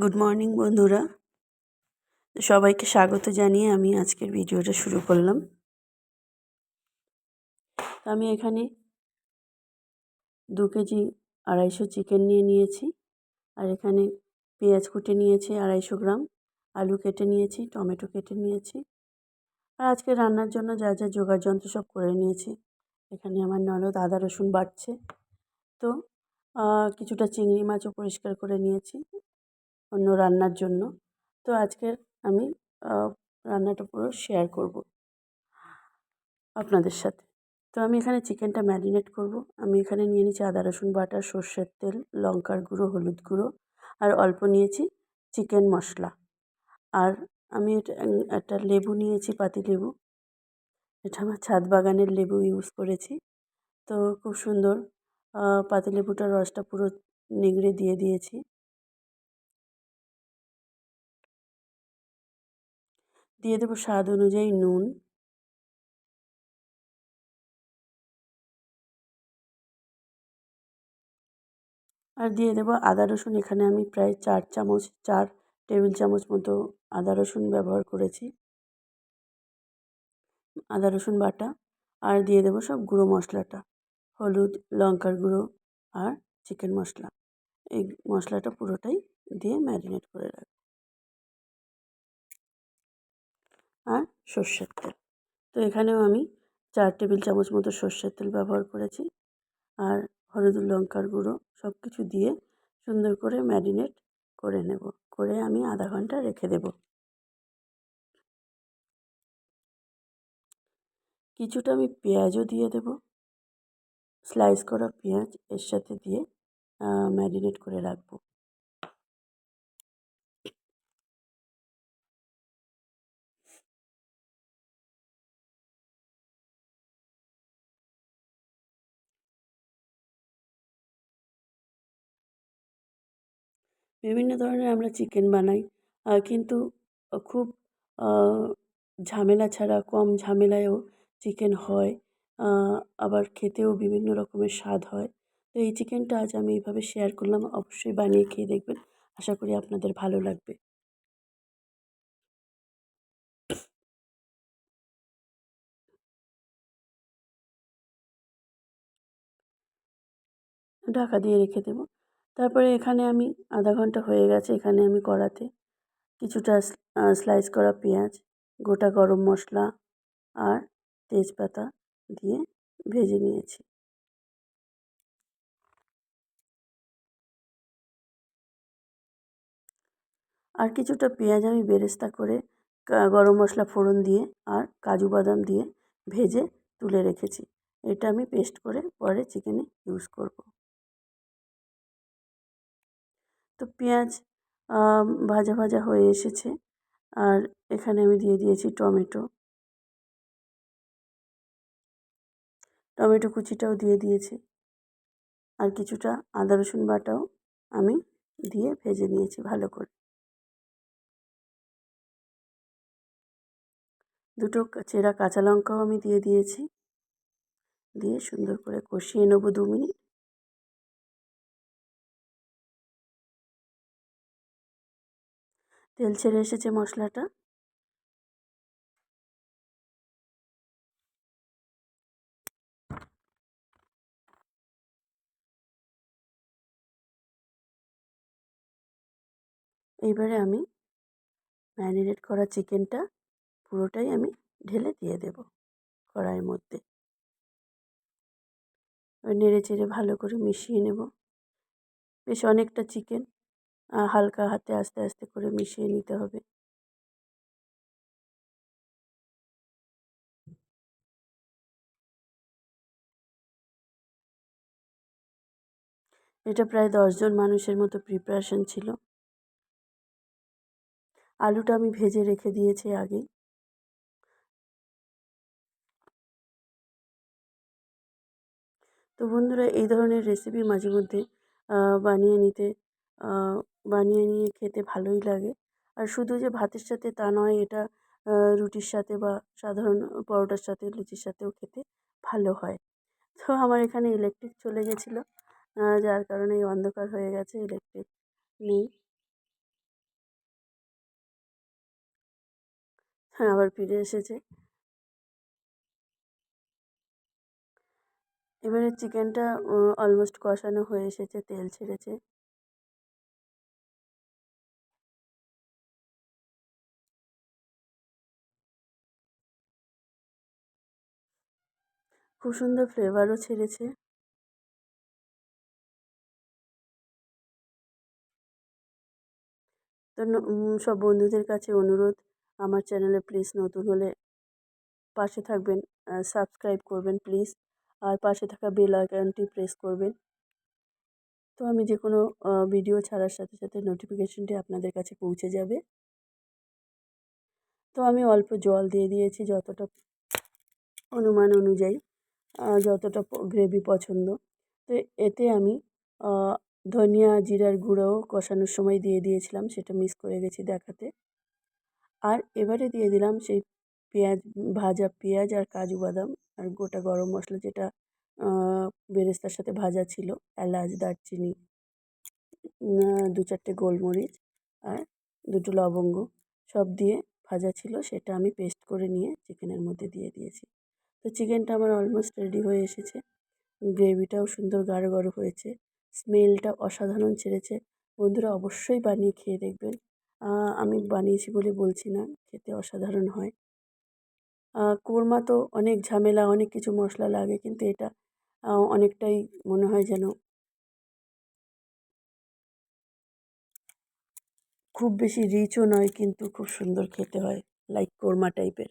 Good morning বন্ধুরা। সবাইকে স্বাগত জানিয়ে আমি আজকের ভিডিওটা শুরু করলাম। আমি এখানে দু কেজি আড়াইশো চিকেন নিয়ে নিয়েছি। আর এখানে পেঁয়াজ কুটে নিয়েছি আড়াইশো গ্রাম, আলু কেটে নিয়েছি, টমেটো কেটে নিয়েছি। আর আজকে রান্নার জন্য যা যা জোগাড় যন্ত্র সব করে নিয়েছি। এখানে আমার ননদ আদা, রসুন বাটছে। তো কিছুটা চিংড়ি মাছও পরিষ্কার করে নিয়েছি। অন্য রান্নার জন্য। তো আজকের আমি রান্নাটা পুরো শেয়ার করব আপনাদের সাথে। তো আমি এখানে চিকেনটা ম্যারিনেট করব। আমি এখানে নিয়ে নিয়েছি আদা, রসুন বাটা, সর্ষের তেল, লঙ্কার গুঁড়ো, হলুদ গুঁড়ো আর অল্প নিয়েছি চিকেন মশলা। আর আমি এটা, একটা লেবু নিয়েছি, পাতি লেবু। এটা আমার ছাদ বাগানের লেবু ইউজ করেছি। তো খুব সুন্দর পাতিলেবুটার রসটা পুরো নিংড়ে দিয়ে দিয়েছি। দিয়ে দেবো স্বাদ অনুযায়ী নুন। আর দিয়ে দেবো আদা রসুন, এখানে আমি প্রায় চার চামচ, চার টেবিল চামচ মতো আদা রসুন ব্যবহার করেছি। আদা রসুন বাটা, আর দিয়ে দেবো সব গুঁড়ো মশলাটা, হলুদ, লঙ্কার গুঁড়ো আর চিকেন মশলা। এই মশলাটা পুরোটাই দিয়ে ম্যারিনেট করে রাখব আর সর্ষের তেল। তো এখানেও আমি চার টেবিল চামচ মতো সর্ষের তেল ব্যবহার করেছি। আর হলুদ লঙ্কার গুঁড়ো সব কিছু দিয়ে সুন্দর করে ম্যারিনেট করে নেব। করে আমি আধা ঘণ্টা রেখে দেব। কিছুটা আমি পেঁয়াজও দিয়ে দেব। স্লাইস করা পেঁয়াজ এর সাথে দিয়ে ম্যারিনেট করে রাখব। বিভিন্ন ধরনের আমরা চিকেন বানাই। কিন্তু খুব ঝামেলা ছাড়া, কম ঝামেলায়ও চিকেন হয়। আবার খেতেও বিভিন্ন রকমের স্বাদ হয়। তো এই চিকেনটা আজ আমি এইভাবে শেয়ার করলাম। অবশ্যই বানিয়ে খেয়ে দেখবেন। আশা করি আপনাদের ভালো লাগবে। ঢাকা দিয়ে রেখে দেবো। তারপরে এখানে আমি আধা ঘণ্টা হয়ে গেছে এখানে আমি কড়াতে। কিছুটা স্লাইস করা পেঁয়াজ, গোটা গরম মশলা আর তেজপাতা দিয়ে ভেজে নিয়েছি। আর কিছুটা পেঁয়াজ আমি বেরেস্তা করে গরম মশলা ফোড়ন দিয়ে আর কাজু বাদাম দিয়ে ভেজে তুলে রেখেছি। এটা আমি পেস্ট করে পরে চিকেনে ইউজ করব। তো পেঁয়াজ ভাজা ভাজা হয়ে এসেছে। আর এখানে আমি দিয়ে দিয়েছি টমেটো। টমেটো কুচিটাও দিয়ে দিয়েছি। আর কিছুটা আদা, রসুন বাটাও আমি দিয়ে ভেজে নিয়েছি ভালো করে। দুটো চেরা কাঁচা লঙ্কাও আমি দিয়ে দিয়েছি। দিয়ে সুন্দর করে কষিয়ে নেব দু মিনিট। তেল ছেড়ে এসেছে মশলাটা। এইবারে আমি ম্যারিনেট করা চিকেনটা পুরোটাই আমি ঢেলে দিয়ে দেব কড়াইয়ের মধ্যে। নেড়ে চেড়ে ভালো করে মিশিয়ে নেব। বেশ অনেকটা চিকেন হালকা হাতে আস্তে আস্তে করে মিশিয়ে নিতে হবে। এটা প্রায় দশজন মানুষের মতো প্রিপারেশন ছিল। আলুটা আমি ভেজে রেখে দিয়েছি আগেই। তো বন্ধুরা, এই ধরনের রেসিপি মাঝে মধ্যে বানিয়ে নিতে বানিয়ে নিয়ে খেতে ভালোই লাগে। আর শুধু যে ভাতের সাথে তা নয়, এটা রুটির সাথে বা সাধারণ পরোটার সাথে, লুচির সাথেও খেতে ভালো হয়। তো আমার এখানে ইলেকট্রিক চলে গেছিল। যার কারণে এই অন্ধকার হয়ে গেছে ইলেকট্রিক নেই। হ্যাঁ আবার ফিরে এসেছে। এবারে চিকেনটা অলমোস্ট কষানো হয়ে এসেছে, তেল ছেড়েছে। খুব সুন্দর ফ্লেভারও ছেড়েছে। তো সব বন্ধুদের কাছে অনুরোধ, আমার চ্যানেলে প্লিজ নতুন হলে পাশে থাকবেন সাবস্ক্রাইব করবেন প্লিজ আর পাশে থাকা বেল আইকনটি প্রেস করবেন। তো আমি যে কোনো ভিডিও ছাড়ার সাথে সাথে নোটিফিকেশনটি আপনাদের কাছে পৌঁছে যাবে। তো আমি অল্প জল দিয়ে দিয়েছি যতটা অনুমান অনুযায়ী। যতটা গ্রেভি পছন্দ। তো এতে আমি ধনিয়া জিরার গুঁড়োও কষানোর সময় দিয়ে দিয়েছিলাম, সেটা মিস করে গেছি দেখাতে। আর এবারে দিয়ে দিলাম সেই পেঁয়াজ, ভাজা পেঁয়াজ আর কাজু বাদাম আর গোটা গরম মশলা যেটা বেরেস্তার সাথে ভাজা ছিল, এলাচ, দারচিনি দু চারটে গোলমরিচ আর দুটো লবঙ্গ সব দিয়ে ভাজা ছিল, সেটা আমি পেস্ট করে নিয়ে চিকেনের মধ্যে দিয়ে দিয়েছি। তো চিকেনটা আমার অলমোস্ট রেডি হয়ে এসেছে। গ্রেভিটাও সুন্দর গাঢ় গাঢ় হয়েছে। স্মেলটা অসাধারণ ছেড়েছে। বন্ধুরা অবশ্যই বানিয়ে খেয়ে দেখবেন। আমি বানিয়েছি বলে বলছি না, খেতে অসাধারণ হয়। কোরমা তো অনেক ঝামেলা, অনেক কিছু মশলা লাগে, কিন্তু এটা অনেকটাই মনে হয় যেন খুব বেশি রিচও নয়, কিন্তু খুব সুন্দর খেতে হয় লাইক কোরমা টাইপের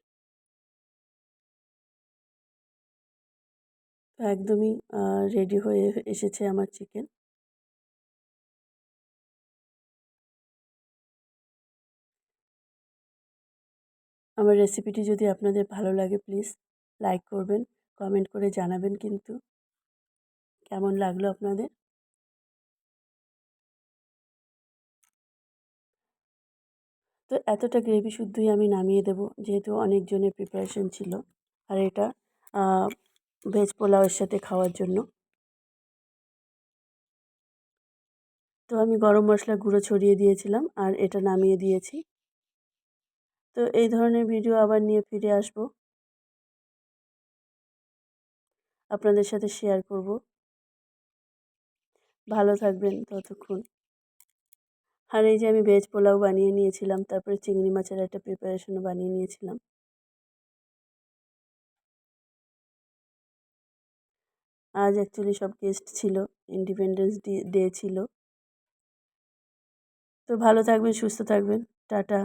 একদমই রেডি হয়ে এসেছে আমার চিকেন আমার রেসিপিটি যদি আপনাদের ভালো লাগে প্লিজ লাইক করবেন কমেন্ট করে জানাবেন কিন্তু। কেমন লাগল আপনাদের? তো এতটা গ্রেভি শুদ্ধই আমি নামিয়ে দেব, যেহেতু অনেকজনের প্রিপারেশন ছিল। আর এটা ভেজ পোলাওয়ের সাথে খাওয়ার জন্য। তো আমি গরম মশলা গুঁড়ো ছড়িয়ে দিয়েছিলাম আর এটা নামিয়ে দিয়েছি। তো এই ধরনের ভিডিও আবার নিয়ে ফিরে আসব। আপনাদের সাথে শেয়ার করব। ভালো থাকবেন ততক্ষণ। আর এই যে আমি ভেজ পোলাও বানিয়ে নিয়েছিলাম, তারপরে চিংড়ি মাছের একটা প্রিপারেশনও বানিয়ে নিয়েছিলাম। আজ অ্যাকচুয়ালি সব গেস্ট ছিল ইন্ডিপেন্ডেন্স ডে ছিল। তো ভালো থাকবেন সুস্থ থাকবেন। টাটা।